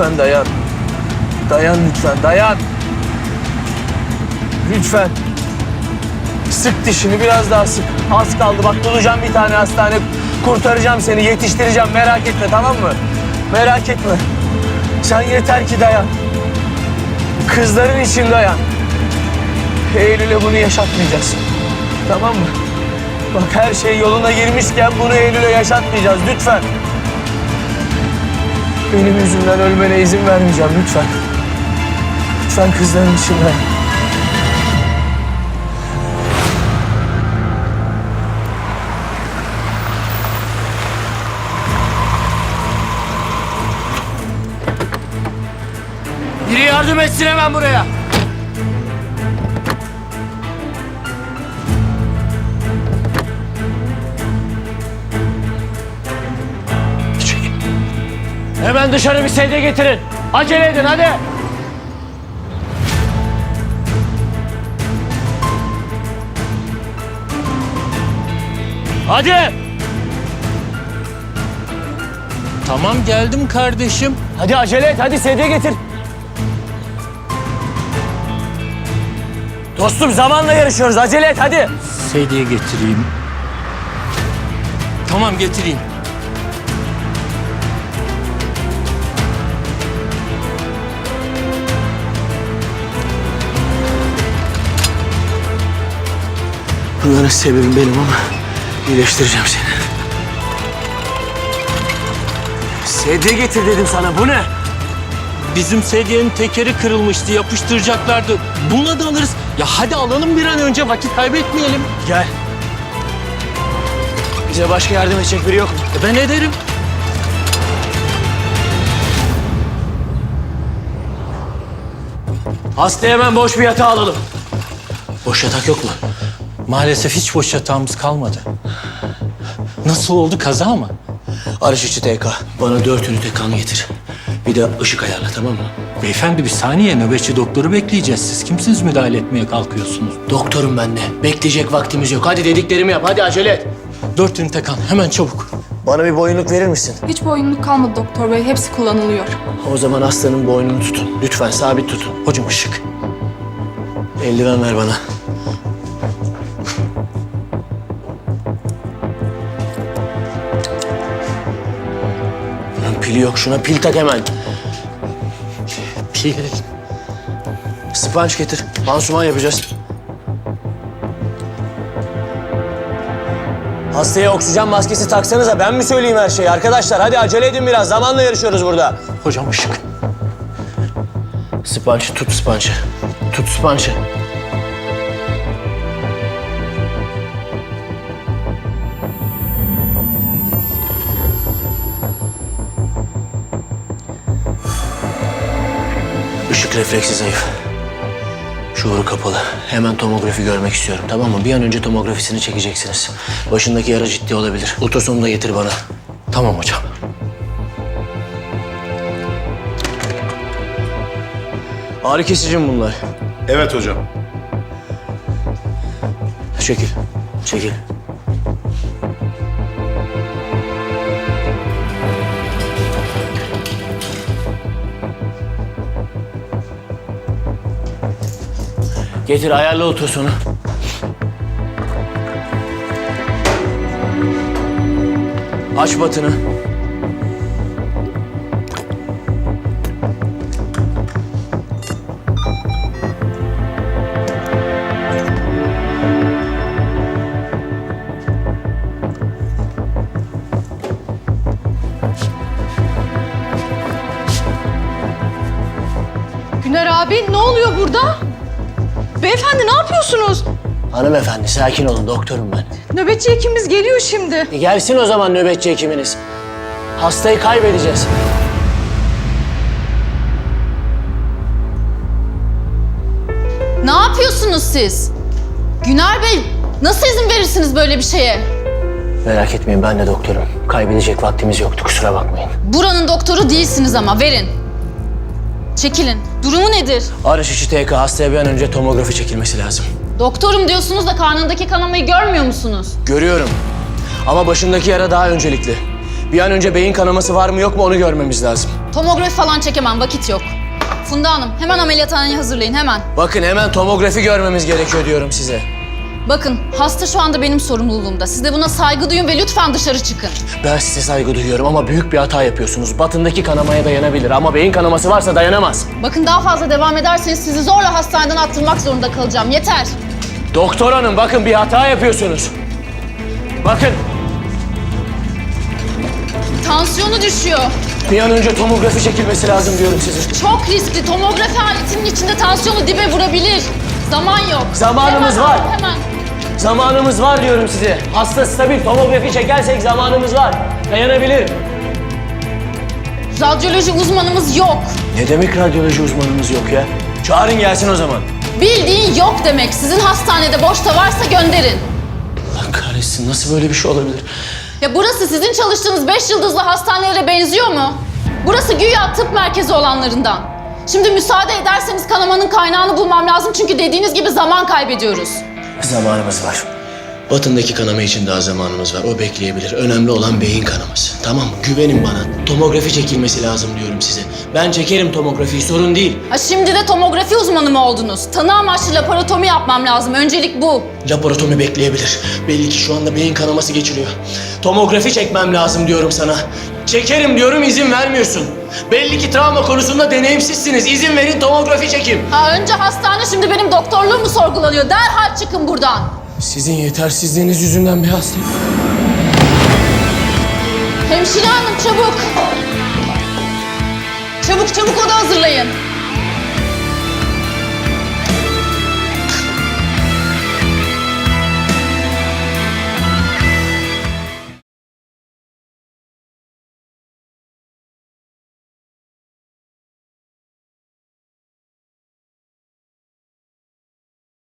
Lütfen dayan. Dayan lütfen, dayan. Lütfen. Sık dişini biraz daha sık. Az kaldı bak bulacağım bir tane hastane. Kurtaracağım seni, yetiştireceğim. Merak etme tamam mı? Merak etme. Sen yeter ki dayan. Kızların için dayan. Eylül'e bunu yaşatmayacaksın. Tamam mı? Bak her şey yoluna girmişken bunu Eylül'e yaşatmayacağız lütfen. Benim yüzümden ölmene izin vermeyeceğim lütfen. Lütfen kızların için dayan. Biri yardım etsin hemen buraya. Hemen dışarı bir sedye getirin. Acele edin hadi. Hadi. Tamam geldim kardeşim. Hadi acele et hadi sedye getir. Dostum zamanla yarışıyoruz acele et hadi. Sedye getireyim. Tamam getireyim. Bunların sebebim benim ama iyileştireceğim seni. Sedye getir dedim sana bu ne? Bizim sedyenin tekeri kırılmıştı yapıştıracaklardı. Buna da alırız. Ya hadi alalım bir an önce vakit kaybetmeyelim. Gel. Bize başka yardım edecek biri yok mu? E ben ederim. Hastayı hemen boş bir yatağa alalım. Boş yatak yok mu? Maalesef hiç boş yatağımız kalmadı. Nasıl oldu kaza mı? Arış içi TK. Bana dört ünite kan getir. Bir de ışık ayarla tamam mı? Beyefendi bir saniye nöbetçi doktoru bekleyeceğiz. Siz kimsiniz müdahale etmeye kalkıyorsunuz? Doktorum ben de. Bekleyecek vaktimiz yok. Hadi dediklerimi yap. Hadi acele et. Dört ünite kan hemen çabuk. Bana bir boyunluk verir misin? Hiç boyunluk kalmadı doktor bey. Hepsi kullanılıyor. O zaman hastanın boynunu tutun. Lütfen sabit tutun. Hocam ışık. Eldiven ver bana. Pili yok. Şuna pil tak hemen. Pil. Sponge getir. Pansuman yapacağız. Hastaya oksijen maskesi taksanıza. Ben mi söyleyeyim her şeyi? Arkadaşlar hadi acele edin biraz. Zamanla yarışıyoruz burada. Hocam ışık. Sponge tut sponge'ı. Tut sponge'ı. Işık refleksi zayıf. Şuuru kapalı. Hemen tomografi görmek istiyorum tamam mı? Bir an önce tomografisini çekeceksiniz. Başındaki yara ciddi olabilir. Ultrasonu da getir bana. Tamam hocam. Ağrı kesici mi bunlar? Evet hocam. Çekil. Çekil. Getir ayarla ultrasonu. Aç batını. Güner abi ne oluyor burada? Beyefendi ne yapıyorsunuz? Hanımefendi sakin olun doktorum ben. Nöbetçi hekimimiz geliyor şimdi. E gelsin o zaman nöbetçi hekiminiz. Hastayı kaybedeceğiz. Ne yapıyorsunuz siz? Güner Bey, nasıl izin verirsiniz böyle bir şeye? Merak etmeyin ben de doktorum. Kaybedecek vaktimiz yoktu kusura bakmayın. Buranın doktoru değilsiniz ama verin. Çekilin. Durumu nedir? Arış içi TK hastaya bir an önce tomografi çekilmesi lazım. Doktorum diyorsunuz da karnındaki kanamayı görmüyor musunuz? Görüyorum. Ama başındaki yara daha öncelikli. Bir an önce beyin kanaması var mı yok mu onu görmemiz lazım. Tomografi falan çekemem vakit yok. Funda Hanım hemen ameliyathaneyi hazırlayın hemen. Bakın hemen tomografi görmemiz gerekiyor diyorum size. Bakın hasta şu anda benim sorumluluğumda. Siz de buna saygı duyun ve lütfen dışarı çıkın. Ben size saygı duyuyorum ama büyük bir hata yapıyorsunuz. Batındaki kanamaya dayanabilir ama beyin kanaması varsa dayanamaz. Bakın daha fazla devam ederseniz sizi zorla hastaneden attırmak zorunda kalacağım. Yeter. Doktor hanım bakın bir hata yapıyorsunuz. Bakın Tansiyonu düşüyor. bir an önce tomografi çekilmesi lazım diyorum size. Çok riskli. Tomografi aletinin içinde tansiyonu dibe vurabilir. Zaman yok. Zamanımız Hemen, var. Hemen. Zamanımız var diyorum size. Hasta stabil tomografi çekersek zamanımız var. Dayanabilir. Radyoloji uzmanımız yok. Ne demek radyoloji uzmanımız yok ya? Çağırın gelsin o zaman. Bildiğin yok demek. Sizin hastanede boşta varsa gönderin. Allah kahretsin nasıl böyle bir şey olabilir? Ya burası sizin çalıştığınız beş yıldızlı hastanelere benziyor mu? Burası güya tıp merkezi olanlarından. Şimdi müsaade ederseniz kanamanın kaynağını bulmam lazım çünkü dediğiniz gibi zaman kaybediyoruz. Zamanımız var. Batındaki kanama için daha zamanımız var. O bekleyebilir. Önemli olan beyin kanaması. Tamam? Güvenin bana. Tomografi çekilmesi lazım diyorum size. Ben çekerim tomografiyi sorun değil. Ha şimdi de tomografi uzmanı mı oldunuz? Tanı amaçlı laparotomi yapmam lazım. Öncelik bu. Laboratomi bekleyebilir. Belli ki şu anda beyin kanaması geçiriyor. Tomografi çekmem lazım diyorum sana. Çekerim diyorum izin vermiyorsun. Belli ki travma konusunda deneyimsizsiniz. İzin verin tomografi çekeyim. Ha önce hastane şimdi benim doktorluğum mu sorgulanıyor? Derhal çıkın buradan. Sizin yetersizliğiniz yüzünden bir hastayım. Hemşire hanım çabuk. Çabuk çabuk oda hazırlayın.